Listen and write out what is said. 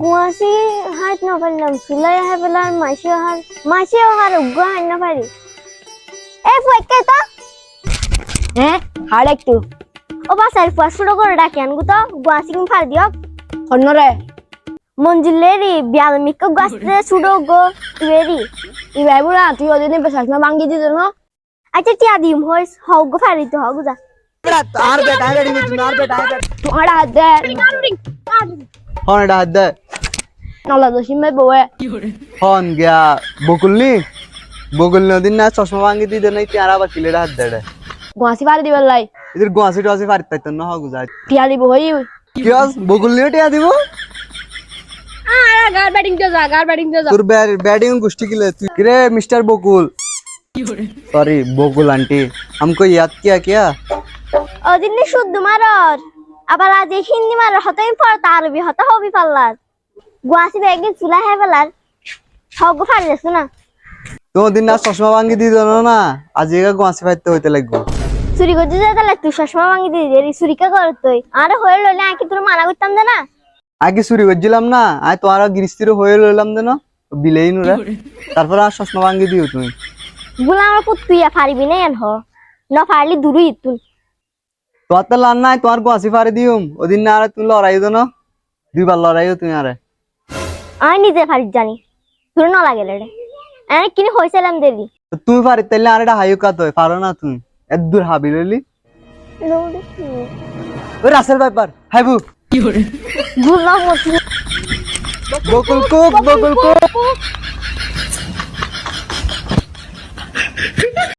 গুয়াছি হাত না পারলাম চুলাই হাই পেলাম মাসি হার মাসি হার গুয়া হাই না পারি এ ফুয়াকে তো হ্যাঁ হাড় একটু ও বাসার ফুয়া শুরু করে ডাকি আনগু তো গুয়াছি কিন ফার দিও অন্যরে মঞ্জুলেরি বিয়াল মিক গাছতে শুরু গো ইবেরি ইবাই বুড়া তুই ওদিন পেশাস না ভাঙ্গি দিত না আচ্ছা টিয়া দিম হইস হও গো ফারি তো হও যা আর বেট আই বেটিং আর বেট তোমার হাত দে এটা হাত দে নলা দশিম ভাই বউয়ে হন গিয়া বকুলনি বকুলনি ওদিন না চশমা ভাঙ্গি দিতে নাই তারা আবার কিলেটা হাত দেড়ে গুয়াছি পারি দিবার লাই এদের গুয়াসি টুয়াসি পারিত পাইতেন না হগু যায় টিয়া দিব হই কি আস বকুলনিও টিয়া দিব গার ব্যাটিং দে যা গার ব্যাটিং দে যা তোর बैटिंग गोष्टी किले तू रे mister Bakul sorry Bakul aunty हमको याद किया क्या ওদিন শুদ্ধ মারর আবার আজ এই হিন্দি মারর হতই পড়তা আরবি হতা হবি পাল্লার গুয়াছি ব্যাগে চুলা পেলার হও গো ফারি না? তো দিন না চশমা ভাঙ্গি দি দিল না আজ এগা গুয়াসি ফাইতে হইতে লাগবো। চুরি করতে যাই তাহলে তুই চশমা ভাঙি দিয়ে দিলি চুরিকা কর তুই? আরে হয়ে লইলে আঁকি তোর মানা করতাম দে না। আগে চুরি করছিলাম না আয় তোমার গৃহস্থির হয়ে লইলাম দেন বিলেই নুরে। তারপর আর চশমা ভাঙ্গি দিও তুমি। গুলা আমার পুত তুই আর পারিবি না এন হ। না পারলি দূরই তুই তোমার তো লান নাই তোমার গুয়াসি ফারে দিউম। ওদিন না আরে তুমি লড়াই দো না। দুইবার লড়াইও তুমি আরে। আমি নিজে পারি জানি। তোর না লাগে রে আমি কিনে হয়েছিলাম দেরি তো তুমি পারি তাইলে আর এটা হাইকা হয় পারো না তুমি। এত দূর হাবি লইলি। ওই রাসেল ব্যাপার হাইবু গুলা মতি বকুল কুক বকুল কুক।